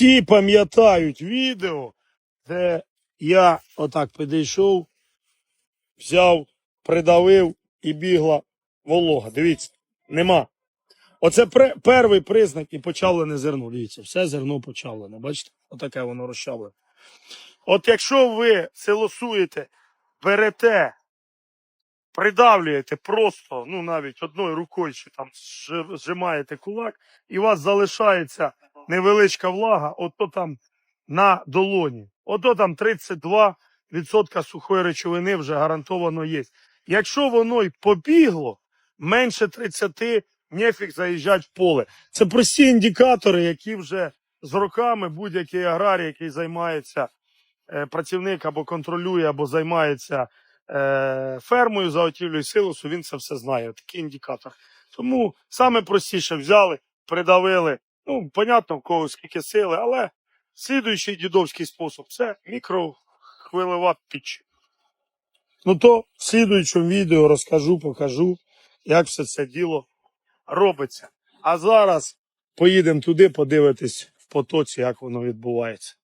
Всі пам'ятають відео, де я отак підійшов, взяв, придавив і бігла волога. Дивіться, нема. Оце пре- перший признак і почавлене зерно. Дивіться, все зерно почавлене. Бачите? Отаке воно розчавлене. От якщо ви силосуєте, берете, придавлюєте просто, ну навіть одною рукою чи там зжи- зжимаєте кулак, і у вас залишається невеличка влага, ото там на долоні. Ото там 32% сухої речовини вже гарантовано є. Якщо воно й побігло, менше 30 нефіг заїжджати в поле. Це прості індикатори, які вже з роками будь-який аграрій, який займається е, працівник або контролює, або займається е, фермою заготівлею силосу, він це все знає. Такий індикатор. Тому саме простіше взяли, придавили. Ну, понятно, в кого скільки сили, але слідуючий дідовський спосіб це мікрохвилева піч. Ну то в слідуючому відео розкажу, покажу, як все це діло робиться. А зараз поїдемо туди, подивитись в потоці, як воно відбувається.